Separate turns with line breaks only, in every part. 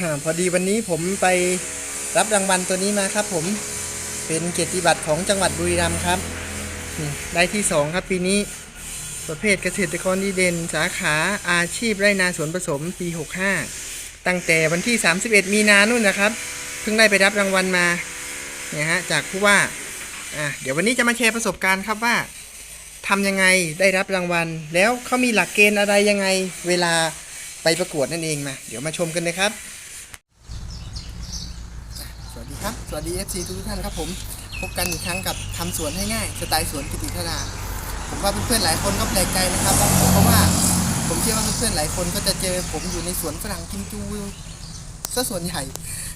อาพอดีวันนี้ผมไปรับรางวัลตัวนี้มาครับ ผมเป็นเกียรติบัตรของจังหวัดบุรีรัมย์ครับนี่ได้ที่สองครับปีนี้ประเภทเกษตรกรดีเด่น สาขาอาชีพไรนาสวนผสมปี 65 ตั้งแต่วันที่ 31 มีนานู่นนะครับ เพิ่งได้ไปรับรางวัลมาเนี่ยฮะจากผู้ว่าอะเดี๋ยววันนี้จะมาแชร์ประสบการณ์ครับว่าทำยังไงได้รับรางวัล แล้วเขามีหลักเกณฑ์อะไรยังไงเวลาไปประกวดนั่นเองมา เดี๋ยวมาชมกันเลยครับ ส วัสดีครับสวัสดี FC ทุกท่านครับผมพบกันอีกครั้งกับทำสวนให้ง่ายสไตล์สวนกิติธนาผมว่าเพื่อนๆหลายคนก็แปลกใจนะครับเพราะว่าผมเชื่อว่าเพื่อนๆหลายคนก็จะเจอผมอยู่ในสวนฝรั่งกิมจูซะส่วนใหญ่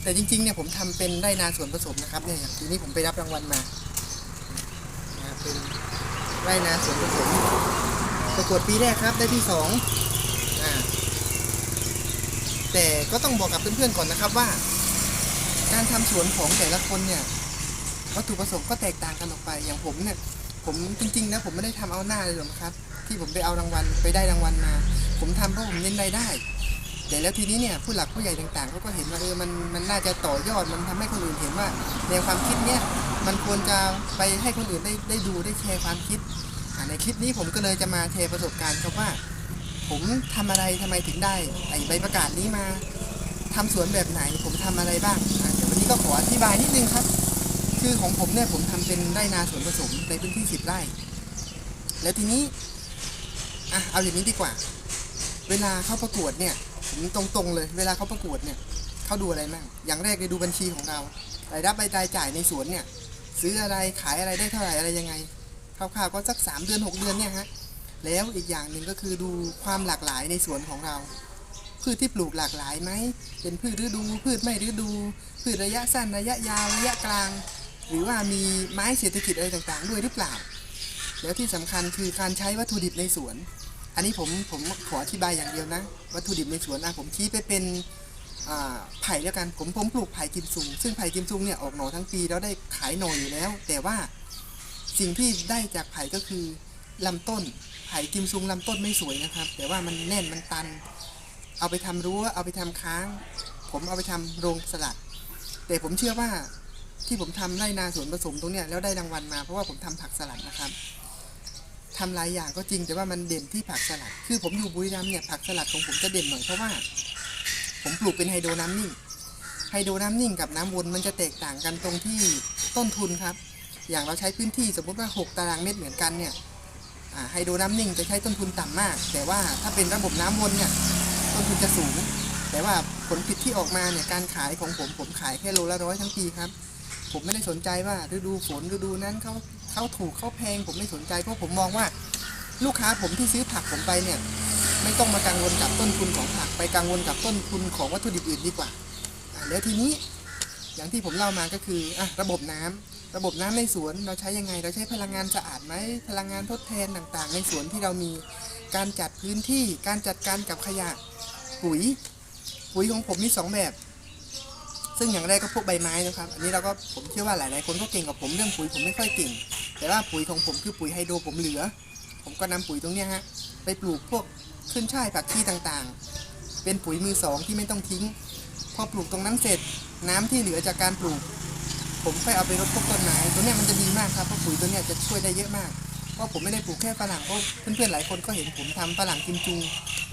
แต่จริงๆเนี่ยผมทำเป็นไร่นาสวนผสมนะครับเนี่ยอย่างทีนี้ผมไปรับรางวัลมาเป็นไร่นาสวนผสมประกวดปีแรกครับได้ที่สองแต่ก็ต้องบอกกับเพื่อนๆก่อนนะครับว่า การทำสวนของแต่ละคนเนี่ยวัตถุประสงค์ก็แตกต่างกันออกไปอย่างผมเนี่ยผมจริงๆนะผมไม่ได้ทำเอาหน้าเลยหรอกครับ ที่ผมไปเอารางวัลไปได้รางวัลมา ผมทำเพราะผมเน้นรายได้ แต่แล้วทีนี้เนี่ยผู้หลักผู้ใหญ่ต่างๆเขาก็เห็นว่าเออมันมันน่าจะต่อยอดมันทำให้คนอื่นเห็นว่าแนวความคิดเนี่ยมันควรจะไปให้คนอื่นได้ได้ดูได้แชร์ความคิดในคลิปนี้ผมก็เลยจะมาแชร์ประสบการณ์ครับว่า ผมทำอะไรทำไมถึงได้ไอใบประกาศนี้มาทำสวนแบบไหนผมทำอะไรบ้าง ก็ขออธิบายนิดนึงครับ คือของผมเนี่ยผมทำเป็นไร่นาสวนผสมในพื้นที่10ไร่ แล้วทีนี้อะเอาอย่างนี้ดีกว่า เวลาเข้าประกวดเนี่ยผมตรงๆเลย เวลาเขาประกวดเนี่ยเขาดูอะไรบ้างอย่างแรกเลยดูบัญชีของเรารายรับรายจ่ายจ่ายในสวนเนี่ย ซื้ออะไรขายอะไรได้เท่าไหร่อะไรยังไงคร่าวๆก็สัก 3 เดือน 6 เดือนเนี่ยฮะแล้วอีกอย่างหนึ่งก็คือดูความหลากหลายในสวนของเรา พืชที่ปลูกหลากหลายไหม เป็นพืชฤดู พืชไม่ฤดู พืชระยะสั้นระยะยาวระยะกลาง หรือว่ามีไม้เศรษฐกิจอะไรต่างๆ ด้วยหรือเปล่า แล้วที่สำคัญคือการใช้วัตถุดิบในสวน อันนี้ผมผมขออธิบายอย่างเดียวนะ วัตถุดิบในสวนอะผมชี้ไปเป็นไผ่แล้วกันผมผมปลูกไผ่กิมซุง ซึ่งไผ่กิมซุงเนี่ยออกหน่อทั้งปีแล้วได้ขายหน่ออยู่แล้ว แต่ว่าสิ่งที่ได้จากไผ่ก็คือลำต้นไผ่กิมซุงลำต้นไม่สวยนะครับ แต่ว่ามันแน่นมันตัน เอาไปทำรั้วเอาไปทำค้าง ผมเอาไปทำโรงสลัด แต่ผมเชื่อว่าที่ผมทำไร่นาสวนผสมตรงเนี้ยแล้วได้รางวัลมาเพราะว่าผมทำผักสลัดนะครับทำหลายอย่างก็จริงแต่ว่ามันเด่นที่ผักสลัด คือผมอยู่บุรีรัมย์เนี่ยผักสลัดของผมจะเด่นหน่อยเพราะว่า ผมปลูกเป็นไฮโดรน้ำนิ่งไฮโดรน้ำนิ่งกับน้ำวนมันจะแตกต่างกันตรงที่ต้นทุนครับ อย่างเราใช้พื้นที่สมมติว่า 6 ตารางเมตรเหมือนกันเนี่ยไฮโดรน้ำนิ่งจะใช้ต้นทุนต่ำมาก แต่ว่าถ้าเป็นระบบน้ำวนเนี่ย ต้นทุนจะสูง แต่ว่าผลผลิตที่ออกมาเนี่ยการขายของผมผมขายแค่โลละร้อยทั้งปีครับ ผมไม่ได้สนใจว่าฤดูฝนฤดูนั้นเขาเขาถูกเขาแพงผมไม่สนใจเพราะผมมองว่า ลูกค้าผมที่ซื้อผักผมไปเนี่ย ไม่ต้องมากังวลกับต้นทุนของผักไปกังวลกับต้นทุนของวัตถุดิบอื่นดีกว่าแล้วทีนี้อย่างที่ผมเล่ามาก็คืออะระบบน้ำระบบน้ำในสวนเราใช้ยังไง เราใช้พลังงานสะอาดไหมพลังงานทดแทนต่างๆ ในสวนที่เรามีการจัดพื้นที่การจัดการกับขยะ ปุ๋ย ปุ๋ยของผมมีสองแบบ ซึ่งอย่างแรกก็พวกใบไม้นะครับ อันนี้เราก็ผมเชื่อว่าหลายๆคนก็เก่งกับผมเรื่องปุ๋ยผมไม่ค่อยเก่ง แต่ว่าปุ๋ยของผมคือปุ๋ยไฮโดรผมเหลือ ผมก็นำปุ๋ยตรงนี้ฮะไปปลูกพวกขึ้นช่ายผักชีต่างๆ เป็นปุ๋ยมือสองที่ไม่ต้องทิ้ง พอปลูกตรงนั้นเสร็จน้ำที่เหลือจากการปลูก ผมค่อยเอาไปรดพวกต้นไม้ตัวนี้มันจะดีมากครับเพราะปุ๋ยตัวนี้จะช่วยได้เยอะมากเพราะผมไม่ได้ปลูกแค่ฝรั่งเพราะเพื่อนๆหลายคนก็เห็นผมทำฝรั่งกิมจู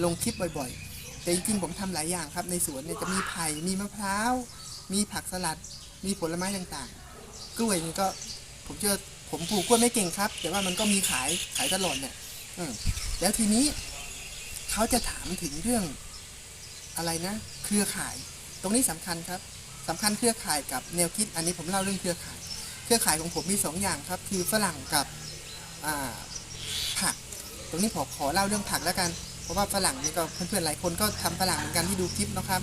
ลงคลิปบ่อยๆ แต่จริงๆผมทำหลายอย่างครับ ในสวนเนี่ยจะมีไผ่มีมะพร้าว มีผักสลัด มีผลไม้ต่างๆ กล้วยนี่ก็ผมเจอผมปลูกกล้วยไม่เก่งครับ แต่ว่ามันก็มีขายขายตลอดเนี่ยอืแล้วทีนี้เขาจะถามถึงเรื่องอะไรนะ เครือข่าย ตรงนี้สำคัญครับสำคัญเครือข่ายกับแนวคิด อันนี้ผมเล่าเรื่องเครือข่าย เครือข่ายของผมมีสองอย่างครับ คือฝรั่งกับผัก ตรงนี้ผมขอเล่าเรื่องผักแล้วกัน เพราะว่าฝรั่งนี่ก็เพื่อนๆหลายคนก็ทำฝรั่งเหมือนกันที่ดูคลิปนะครับ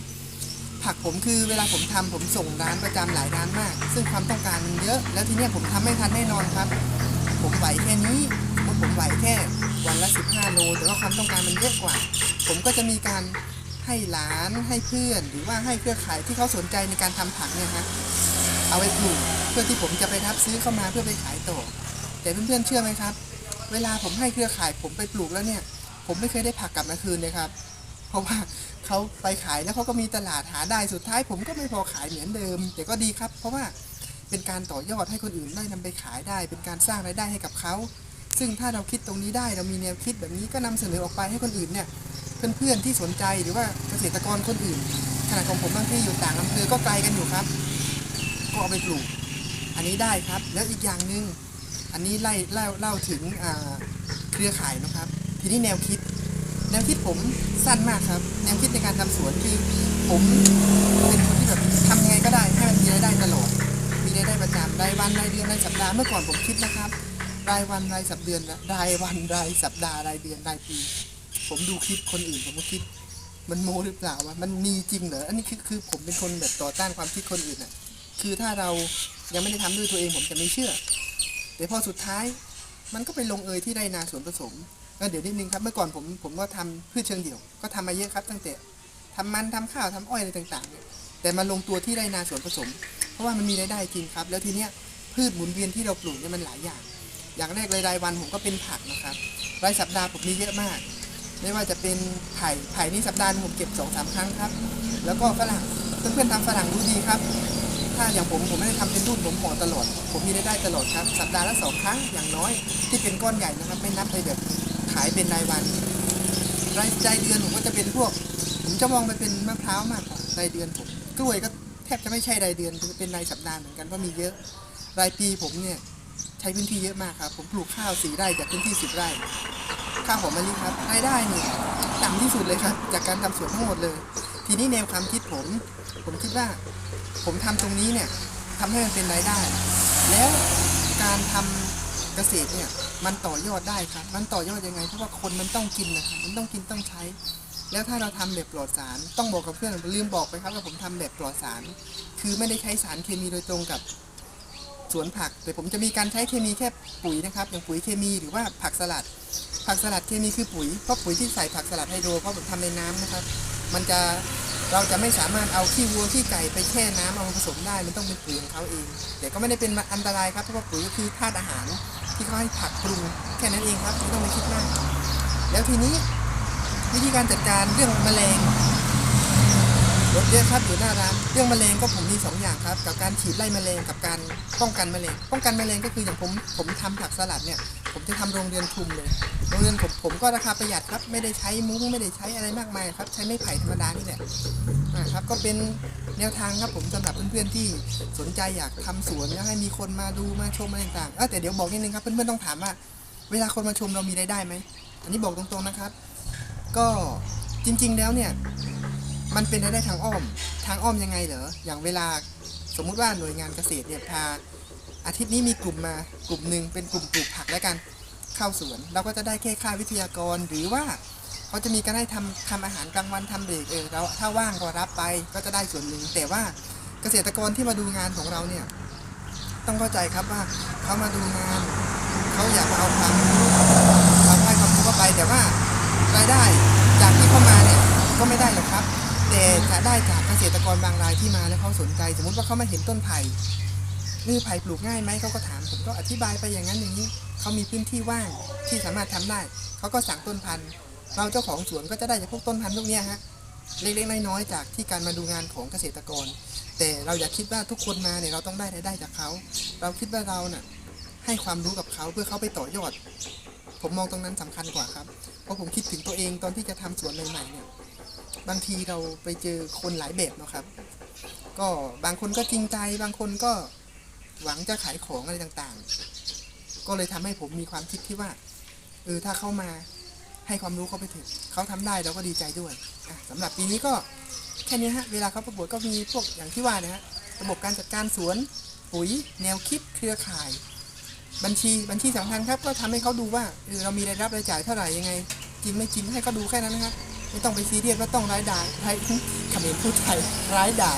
ผักผมคือเวลาผมทำผมส่งร้านประจำหลายร้านมาก ซึ่งความต้องการมันเยอะ แล้วทีเนี้ยผมทำไม่ทันแน่นอนครับ ผมไหวแค่นี้ผมไหวแค่วันละ 15 โล แต่ว่าความต้องการมันเยอะกว่า ผมก็จะมีการให้หลานให้เพื่อน หรือว่าให้เครือข่ายที่เขาสนใจในการทำผักเนี่ยฮะเอาไปปลูกเพื่อที่ผมจะไปรับซื้อเข้ามาเพื่อไปขายต่อแต่เพื่อนๆเชื่อไหมครับ เวลาผมให้เครือข่ายผมไปปลูกแล้วเนี่ย ผมไม่เคยได้ผักกลับมาคืนเลยครับ เพราะว่าเขาไปขายแล้วเขาก็มีตลาดหาได้สุดท้าย ผมก็ไม่พอขายเหมือนเดิม แต่ก็ดีครับ เพราะว่าเป็นการต่อยอดให้คนอื่นได้นำไปขายได้ เป็นการสร้างรายได้ให้กับเขา ซึ่งถ้าเราคิดตรงนี้ได้เรามีแนวคิดแบบนี้ก็นำเสนอออกไปให้คนอื่นเนี่ยเพื่อนๆที่สนใจหรือว่าเกษตรกรคนอื่นขนาดของผมบางที่อยู่ต่างอำเภอก็ไกลกันอยู่ครับ ก็เอาไปปลูก อันนี้ได้ครับแล้วอีกอย่างหนึ่งอันนี้ไล่เล่าเล่าถึงเครือข่ายนะครับ ทีนี้แนวคิด แนวคิดผมสั้นมากครับ แนวคิดในการทำสวนคือผมเป็นคนที่แบบทำยังไงก็ได้ให้มันมีรายได้ตลอดมีรายได้ประจำรายวันรายเดือนรายสัปดาห์เมื่อก่อนผมคิดนะครับ รายวันรายสัปเดือนรายวันรายสัปดาห์รายเดือนรายปี ผมดูคลิปคนอื่นผมก็คิดมันโมหรือเปล่าวะมันมีจริงเหรอ อันนี้คือคือผมเป็นคนแบบต่อต้านความคิดคนอื่นอะ คือถ้าเรายังไม่ได้ทำด้วยตัวเองผมจะไม่เชื่อ แต่พอสุดท้ายมันก็ไปลงเอยที่ไรนาสวนผสม เดี๋ยวนิดนึงครับเมื่อก่อนผมผมก็ทำพืชเชิงเดี่ยว ก็ทำมาเยอะครับ ตั้งแต่ทำมันทำข้าวทำอ้อยอะไรต่างๆ แต่มาลงตัวที่ไรนาสวนผสม เพราะว่ามันมีรายได้จริงครับ แล้วทีเนี้ยพืชหมุนเวียนที่เราปลูกเนี่ยมันหลายอย่าง อย่างแรกเลยรายวันผมก็เป็นผักนะครับรายสัปดาห์ผมมีเยอะมาก ไม่ว่าจะเป็นไผ่ไผ่นี่สัปดาห์ผมเก็บสองสามครั้งครับ แล้วก็ฝรั่งเพื่อนๆทำฝรั่งรู้ดีครับ ถ้าอย่างผมผมไม่ได้ทำเป็นรุ่นผมห่อตลอด ผมมีรายได้ตลอดครับ สัปดาห์ละสองครั้งอย่างน้อยที่เป็นก้อนใหญ่นะครับ ไม่นับไปแบบ ขายเป็นรายวันรายรายเดือนผมก็จะเป็นพวก ผมจะมองไปเป็นมะพร้าวมากกว่ารายเดือนผมกล้วยก็แทบจะไม่ใช่รายเดือนจะเป็นรายสัปดาห์เหมือนกันเพราะมีเยอะ รายปีผมเนี่ยใช้พื้นที่เยอะมากครับ ผมปลูกข้าวสี่ไร่จากพื้นที่สิบไร่ข้าวหอมมะลิครับรายได้เนี่ยต่ำที่สุดเลยครับ จากการทำสวนทั้งหมดเลย ทีนี้แนวความคิดผม ผมคิดว่า ผมทำตรงนี้เนี่ยทำให้มันเป็นรายได้ แล้วการทำ เกษตรเนี่ยมันต่อยอดได้ครับ มันต่อยอดยังไง เพราะว่าคนมันต้องกินนะครับมันต้องกินต้องใช้ แล้วถ้าเราทำแบบปลอดสาร ต้องบอกกับเพื่อนลืมบอกไปครับว่าผมทำแบบปลอดสาร คือไม่ได้ใช้สารเคมีโดยตรงกับสวนผัก แต่ผมจะมีการใช้เคมีแค่ปุ๋ยนะครับอย่างปุ๋ยเคมีหรือว่าผักสลัด ผักสลัดเคมีคือปุ๋ยเพราะปุ๋ยที่ใส่ผักสลัดไฮโดรเพราะผมทำในน้ำนะครับ มันจะเราจะไม่สามารถเอาขี้วัวขี้ไก่ไปแช่น้ำเอามาผสมได้ มันต้องเป็นปุ๋ยของเขาเอง แต่ก็ไม่ได้เป็นอันตรายครับเพราะว่าปุ๋ยก็คือธาตุอาหาร ที่เขาให้ผักปรุงแค่นั้นเองครับไม่ต้องไปคิดมาก แล้วทีนี้วิธีการจัดการเรื่องแมลงรถเยอะครับอยู่หน้าร้านเรื่องแมลงก็ผมมีสองอย่างครับ กับการฉีดไล่แมลงกับการป้องกันแมลงป้องกันแมลงก็คืออย่างผมผมทำผักสลัดเนี่ย ผมจะทำโรงเรือนคลุมเลย โรงเรือนผมผมก็ราคาประหยัดครับ ไม่ได้ใช้มุ้งไม่ได้ใช้อะไรมากมายครับ ใช้ไม้ไผ่ธรรมดานี่แหละนะครับ ก็เป็นแนวทางครับผมสำหรับเพื่อนๆที่สนใจอยากทำสวนแล้วให้มีคนมาดูมาชมอะไรต่างๆแต่เดี๋ยวบอกนิดนึงครับเพื่อนๆต้องถามว่า เวลาคนมาชมเรามีรายได้ไหม อันนี้บอกตรงๆนะครับ ก็จริง ๆ แล้วเนี่ย มันเป็นรายได้ทางอ้อม ทางอ้อมยังไงเหรอ อย่างเวลาสมมุติว่าหน่วยงานเกษตรเนี่ยพา อาทิตย์นี้มีกลุ่มมากลุ่มหนึ่งเป็นกลุ่มปลูกผักแล้วกันเข้าสวน เราก็จะได้แค่ค่าวิทยากรหรือว่าเขาจะมีการให้ทำทำอาหารกลางวันทำเบรกเออเราถ้าว่างก็รับไปก็จะได้ส่วนหนึ่งแต่ว่าเกษตรกรที่มาดูงานของเราเนี่ยต้องเข้าใจครับว่าเขามาดูงานเขาอยากมาเอาความรู้ความให้ความรู้เข้าไปแต่ว่ารายได้จากที่เข้ามาเนี่ยก็ไม่ได้หรอกครับ แต่จะได้จากเกษตรกรบางรายที่มาแล้วเขาสนใจ สมมติว่าเขามาเห็นต้นไผ่ นี่ไผ่ปลูกง่ายไหมเขาก็ถาม ผมก็อธิบายไปอย่างนั้นอย่างนี้เขามีพื้นที่ว่างที่สามารถทำได้เขาก็สั่งต้นพันธุ์เราเจ้าของสวนก็จะได้จากพวกต้นพันธุ์พวกนี้ฮะเล็กๆน้อยๆจากที่การมาดูงานของเกษตรกร แต่เราอย่าคิดว่าทุกคนมาเนี่ยเราต้องได้รายได้จากเขาเราคิดว่าเราเน่ะให้ความรู้กับเขาเพื่อเขาไปต่อยอด ผมมองตรงนั้นสำคัญกว่าครับ เพราะผมคิดถึงตัวเองตอนที่จะทำสวนใหม่ๆเนี่ยบางทีเราไปเจอคนหลายแบบเนาะครับ ก็บางคนก็จริงใจบางคนก็ หวังจะขายของอะไรต่างๆ ก็เลยทำให้ผมมีความคิดที่ว่าเออถ้าเข้ามาให้ความรู้เขาไปถึงเขาทำได้เราก็ดีใจด้วยอะสำหรับปีนี้ก็แค่นี้ฮะเวลาเขาประกวดก็มีพวกอย่างที่ว่านะฮะระบบการจัดการสวนปุ๋ยแนวคิดเครือข่าย บัญชีบัญชีสำคัญครับ ก็ทำให้เขาดูว่าเออเรามีรายรับรายจ่ายเท่าไหร่ยังไงกินไม่กินให้เขาดูแค่นั้นนะครับไม่ต้องไปซีเรียสว่าต้องรายได้รายเขมรพูดไทยรายได้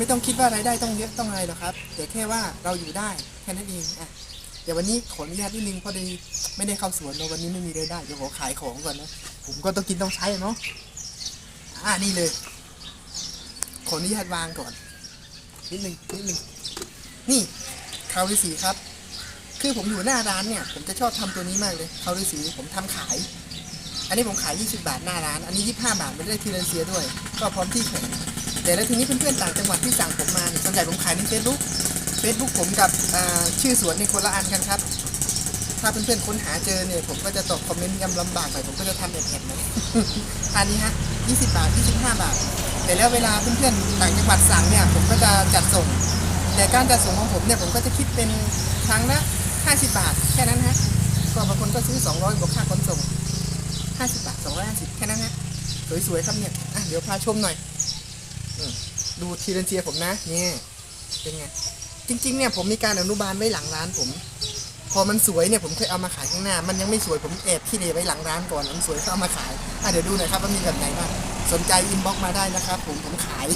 ไม่ต้องคิดว่ารายได้ต้องเยอะต้องอะไรหรอกครับแต่แค่ว่าเราอยู่ได้แค่นั้นเองอะเดี๋ยววันนี้ขออนุญาตนิดนึงพอดีไม่ได้เข้าสวนเนอะวันนี้ไม่มีรายได้เดี๋ยวขอขายของก่อนนะผมก็ต้องกินต้องใช้เนาะอ่านี่เลย ขออนุญาตวางก่อน นิดนึงนิดนึงนี่คาวฤาษีครับ คือผมอยู่หน้าร้านเนี่ย ผมจะชอบทำตัวนี้มากเลยคาวฤาษีผมทำขาย อันนี้ผมขาย 20 บาทหน้าร้าน อันนี้ 25 บาทไม่ได้ทีเลนเซียด้วย ก็พร้อมที่แขวน แต่แล้วทีนี้เพื่อนๆต่างจังหวัดที่สั่งผมมาเนี่ยส่วนใหญ่ผมขายในเฟซบุ๊กเฟซบุ๊กผมกับอ่าชื่อสวนในคนละอันกันครับ ถ้าเพื่อนๆค้นหาเจอเนี่ยผมก็จะตอบคอมเมนต์ยำลำบากหน่อยผมก็จะทำแอบๆหน่อยอันนี้ฮะ20 บาท 25 บาท แต่แล้วเวลาเพื่อนๆต่างจังหวัดสั่งเนี่ยผมก็จะจัดส่ง แต่การจัดส่งของผมเนี่ยผมก็จะคิดเป็นครั้งละ 50 บาท แค่นั้นฮะก็บางคนก็ซื้อ 200บวกค่าขนส่ง 50 บาท 250 แค่นั้นฮะสวยๆครับเนี่ยอะเดี๋ยวพาชมหน่อยอืม ดูทีเรนเซียผมนะเนี่ยเป็นไงจริง ๆ เนี่ยผมมีการอนุบาลไว้หลังร้านผม พอมันสวยเนี่ยผมเคยเอามาขายข้างหน้า มันยังไม่สวยผมแอบที่เดไว้หลังร้านก่อนมันสวยก็เอามาขายอะเดี๋ยวดูหน่อยครับว่ามีแบบไหนบ้างสนใจอินบ็อกมาได้นะครับผมผมขาย